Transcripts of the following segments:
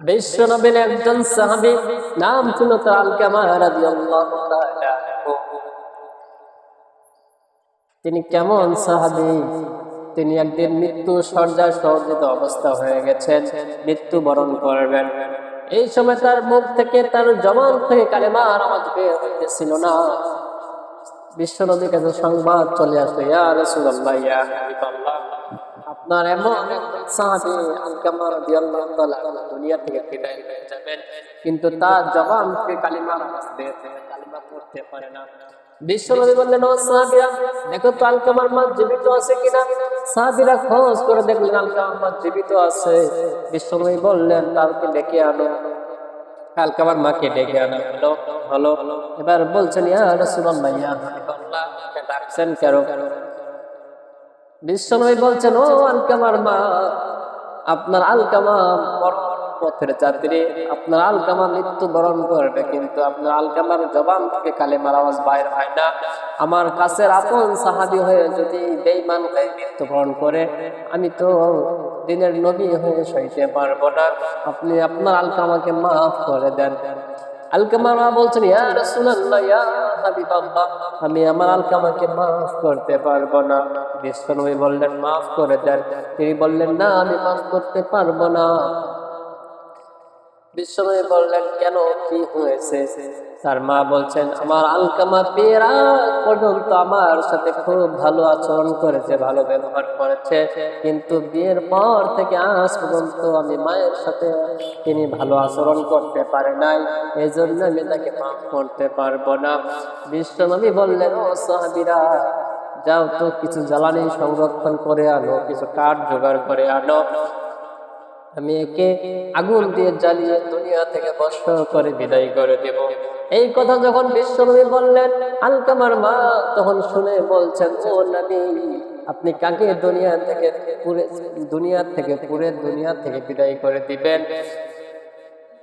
বিশ্ব একজন সাহাবী, নাম ছিল। তিনি কেমন সাহাবী? তিনি একদিন মৃত্যু সজ্জায় সজ্জিত অবস্থা হয়ে গেছেন মৃত্যু বরণ করবেন। এই সময় তার মুখ থেকে, তার জবান থেকে কালেমার আওয়াজ বের না। বিশ্বনবীর কাছে সংবাদ চলে আসলো ইয়া রাসূলুল্লাহ, ইয়া হাবিবাল্লাহ। আপনার এমন সাহাবী আলকামা রাদিয়াল্লাহু তাআলা দুনিয়া থেকে বিদায় হয়ে যাবেন। কিন্তু তার জবান থেকে কালিমার আওয়াজ বের হয়, কালিমা পড়তে পারে না। বিশ্বনবী বললেন দেখো তো আলকামার মা জীবিত আছে করে দেখলেন জীবিত আছে। বললেন তারকে ডেকে মাকে ডেকে হলো হলো এবার বলছেন ইয়া রাসূলুল্লাহ ডাকছেন কেন? বিশ্বনবী বলছেন, ও আলকামার মা, আপনার আলকামা পথের যাত্রী আপনার আলকামা মৃত্যু বরণ করবে কিন্তু আপনার আলকামার জবান থেকে কালেমার আওয়াজ বাইর হয় না। আমার কাছের আপন সাহাবি হয়ে যদি বেঈমান হয়ে মৃত্যু বরণ করে, আমি তো দিনের নবী হয়ে সইতে পারব না। আপনি আপনার আলকামাকে মাফ করে দেন। আলকামার মা বলছেন, ইয়া রাসূলুল্লাহ, ইয়া আমি আমার আলকামাকে মাফ করতে পারব না। বিশ্বনবী বললেন, মাফ করে দেন। তিনি বললেন, না, আমি মাফ করতে পারব না। বিশ্বনবী বললেন, কেন? কি হয়েছে? তার মা বলছেন, আমার আলকামা আগ পর্যন্ত আমার সাথে খুব ভালো আচরণ করেছে, ভালো ব্যবহার করেছে। কিন্তু বিয়ের পর থেকে আজ পর্যন্ত আমি মায়ের সাথে তিনি ভালো আচরণ করতে পারে নাই। এই জন্য আমি তাকে মাফ করতে পারব না। বিশ্বনবী বললেন, ও সাহাবিরা, যাও তো কিছু জ্বালানি সংরক্ষণ করে আনো, কিছু কাঠ জোগাড় করে আনো। আমি আগুন দিয়ে জ্বালিয়ে দুনিয়া থেকে বর্ষ করে বিদায় করে দেব। এই কথা যখন বিশ্বনবী বললেন, আলকামার মা তখন শুনে বলছেন, ও নবী, আপনি কাকে দুনিয়া থেকে পুরে, দুনিয়া থেকে পুরে, দুনিয়া থেকে বিদায় করে দিবেন?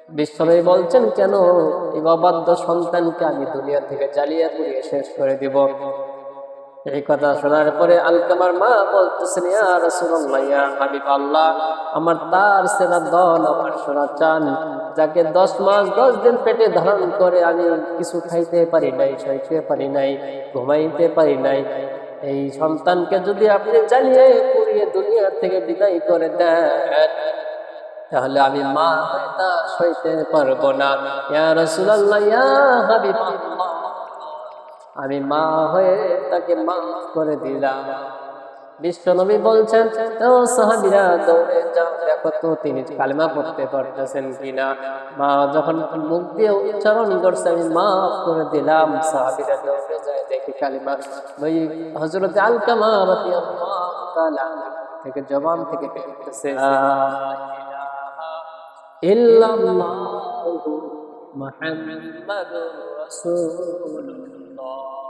বিশ্বনবী বলছেন, কেন? এই অবাধ্য সন্তানকে আমি দুনিয়া থেকে জ্বালিয়ে পুড়িয়ে শেষ করে দিব। এই কথা শোনার পরে আলকামার মা বলতেছেন, ইয়া হাবিবাল্লাহ আমার তার সেনা দল আমার সোনা চান, যাকে দশ মাস দশ দিন পেটে ধারণ করে আমি কিছু খাইতে পারি নাই সইতে পারি নাই, ঘুমাইতে পারি নাই। এই সন্তানকে যদি আপনি জ্বালিয়ে পুড়িয়ে দুনিয়া থেকে বিদায় করে দেন, তাহলে আমি মা সইতে পারব না। ইয়া রাসূলুল্লাহ, ইয়া হাবিবাল্লাহ আমি মা হয়ে তাকে মাফ করে দিলাম। বিশ্বনবী বলছেন, ও সাহাবিরা, দৌড়ে যাও। দেখো তো তিনি কালিমা পড়তে পারতেছেন কিনা? মা যখন মুখ দিয়ে উচ্চারণ করছে, আমি মাফ করে দিলাম। সাহাবিরা দৌড়ে যায়, দেখি কালিমা। ওই হজরত আলকামা তাআলা থেকে জবান থেকে ইল্লাল্লাহু মুহাম্মাদুর রাসূলুল্লাহ। Oh.